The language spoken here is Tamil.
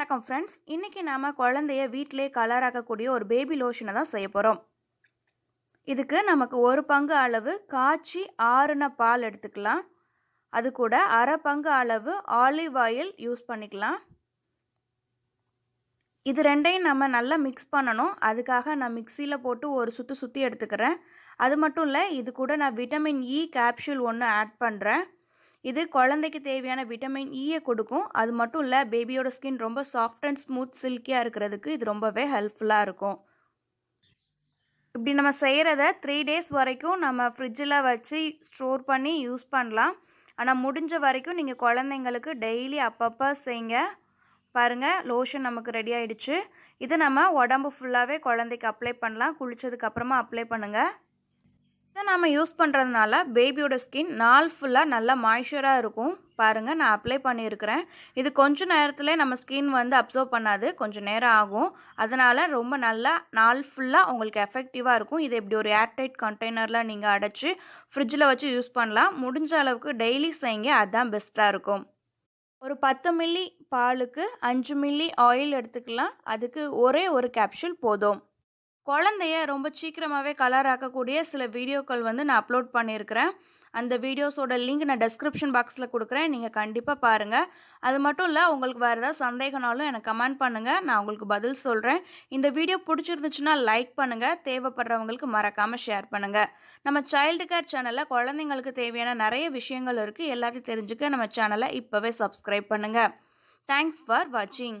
வணக்கம் ஃப்ரெண்ட்ஸ் இன்றைக்கி நாம் குழந்தைய வீட்டிலே கலர் ஆக்கக்கூடிய ஒரு பேபி லோஷனை தான் செய்ய போகிறோம் இதுக்கு நமக்கு ஒரு பங்கு அளவு காய்ச்சி ஆறுன பால் எடுத்துக்கலாம். அது கூட அரை பங்கு அளவு ஆலிவ் ஆயில் யூஸ் பண்ணிக்கலாம். இது ரெண்டையும் நம்ம நல்லா மிக்ஸ் பண்ணணும். அதுக்காக நான் மிக்சியில் போட்டு ஒரு சுற்றி சுற்றி எடுத்துக்கிறேன். அது மட்டும் இல்லை இது கூட நான் விட்டமின் இ கேப்சூல் ஒன்று ஆட் பண்ணுறேன் இது குழந்தைக்கு தேவையான விட்டமின் ஈயை e கொடுக்கும். அது மட்டும் இல்லை பேபியோட ஸ்கின் ரொம்ப சாஃப்ட் அண்ட் ஸ்மூத் சில்கியாக இருக்கிறதுக்கு இது ரொம்பவே ஹெல்ப்ஃபுல்லாக இருக்கும். இப்படி நம்ம செய்கிறத த்ரீ டேஸ் வரைக்கும் நம்ம ஃப்ரிட்ஜில் வச்சு ஸ்டோர் பண்ணி யூஸ் பண்ணலாம். ஆனால் முடிஞ்ச வரைக்கும் நீங்கள் குழந்தைங்களுக்கு டெய்லி அப்பப்போ செய்யுங்க பாருங்கள் லோஷன் நமக்கு ரெடி ஆயிடுச்சு. இதை நம்ம உடம்பு ஃபுல்லாகவே குழந்தைக்கு அப்ளை பண்ணலாம். குளித்ததுக்கப்புறமா அப்ளை பண்ணுங்கள் நாம் நம்ம யூஸ் பண்ணுறதுனால பேபியோட ஸ்கின் நாள் ஃபுல்லாக நல்லா மாய்ஸ்சராக இருக்கும். பாருங்கள் நான் அப்ளை பண்ணியிருக்கிறேன். இது கொஞ்சம் நேரத்தில் நம்ம ஸ்கின் வந்து அப்சர்வ் பண்ணாது. கொஞ்சம் நேரம் ஆகும். அதனால் ரொம்ப நல்லா நாள் ஃபுல்லாக உங்களுக்கு எஃபெக்டிவாக இருக்கும். இது இப்படி ஒரு ஏர்டைட் கண்டெய்னரில் நீங்கள் அடைச்சி ஃப்ரிட்ஜில் வச்சு யூஸ் பண்ணலாம். முடிஞ்ச அளவுக்கு டெய்லி செய்யுங்க. அதுதான் பெஸ்ட்டாக இருக்கும். ஒரு பத்து மில்லி பாலுக்கு அஞ்சு மில்லி ஆயில் எடுத்துக்கலாம். அதுக்கு ஒரே ஒரு கேப்சூல் போதும். குழந்தைய ரொம்ப சீக்கிரமாகவே கலர் ஆக்கக்கூடிய சில வீடியோக்கள் வந்து நான் அப்லோட் பண்ணியிருக்கிறேன். அந்த வீடியோஸோட லிங்க் நான் டெஸ்கிரிப்ஷன் பாக்ஸில் கொடுக்குறேன். நீங்கள் கண்டிப்பாக பாருங்கள் அது மட்டும் இல்லை உங்களுக்கு வேறு ஏதாவது சந்தேகனாலும் எனக்கு கமெண்ட் பண்ணுங்கள் நான் உங்களுக்கு பதில் சொல்கிறேன் இந்த வீடியோ பிடிச்சிருந்துச்சுன்னா லைக் பண்ணுங்கள் தேவைப்படுறவங்களுக்கு மறக்காமல் ஷேர் பண்ணுங்கள் நம்ம சைல்டு கேர் சேனலில் குழந்தைங்களுக்கு தேவையான நிறைய விஷயங்கள் இருக்குது எல்லாத்தையும் தெரிஞ்சுக்க நம்ம சேனலை இப்போவே சப்ஸ்கிரைப் பண்ணுங்கள் தேங்க்ஸ் ஃபார் வாட்சிங்